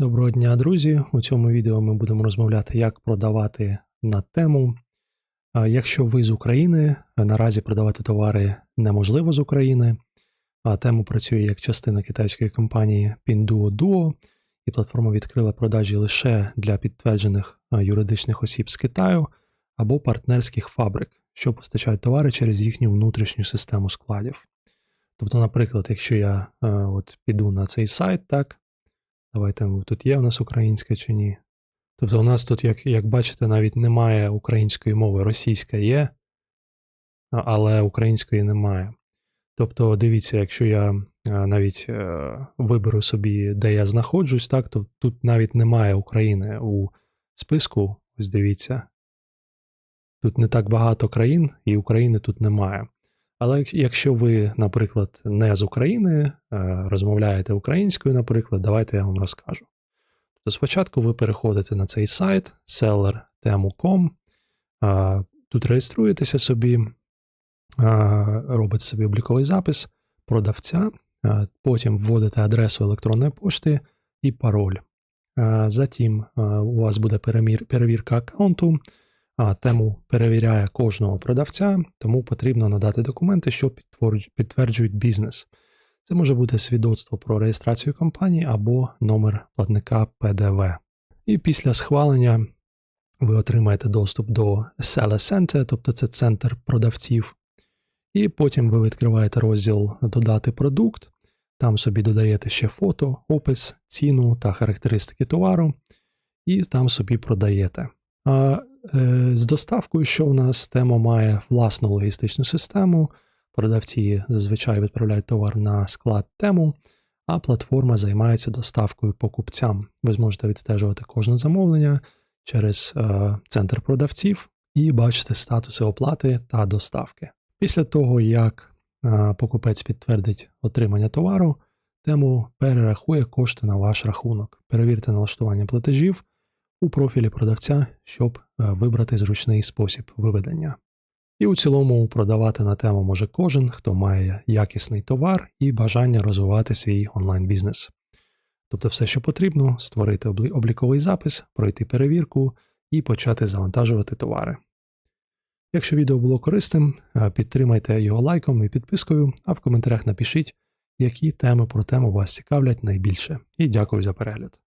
Доброго дня, друзі! У цьому відео ми будемо розмовляти, як продавати на тему. Якщо ви з України, наразі продавати товари неможливо з України, а тему працює як частина китайської компанії Pinduoduo, і платформа відкрила продажі лише для підтверджених юридичних осіб з Китаю або партнерських фабрик, що постачають товари через їхню внутрішню систему складів. Тобто, наприклад, якщо я от піду на цей сайт, так, Давайте тут є у нас українська чи ні. Тобто у нас тут, як як бачите, навіть немає української мови, російська є, але української немає. Тобто, дивіться, якщо я е, навіть е, виберу собі, де я знаходжусь, так, то тут навіть немає України у списку. Ось дивіться. Тут не так багато країн, і України тут немає. Але якщо ви, наприклад, не з України, е, розмовляєте українською, наприклад, давайте я вам розкажу. Тобто спочатку ви переходите на цей сайт seller.temu.com, тут реєструєтеся собі, робите собі обліковий запис продавця, потім вводите адресу електронної пошти і пароль. Затім у вас буде перевірка аккаунту, а тему перевіряє кожного продавця, тому потрібно надати документи, що підтверджують бізнес. Це може бути свідоцтво про реєстрацію компанії або номер платника ПДВ. І після схвалення ви отримаєте доступ до Seller Center, тобто це центр продавців. І потім ви відкриваєте розділ Додати продукт. Там собі додаєте ще фото, опис, ціну та характеристики товару, і там собі продаєте. З доставкою, що в нас тема має власну логістичну систему. Продавці зазвичай відправляють товар на склад тему, а платформа займається доставкою покупцям. Ви зможете відстежувати кожне замовлення через е, центр продавців і бачити статуси оплати та доставки. Після того, як е, покупець підтвердить отримання товару, тему перерахує кошти на ваш рахунок. Перевірте налаштування платежів у профілі продавця, щоб е, вибрати зручний спосіб виведення. І у цілому продавати на тему може кожен, хто має якісний товар і бажання розвивати свій онлайн-бізнес. Тобто все, що потрібно, створити обліковий запис, пройти перевірку і почати завантажувати товари. Якщо відео було корисним, е, підтримайте його лайком і підпискою, а в коментарях напишіть, які теми про тему вас цікавлять найбільше. І дякую за перегляд.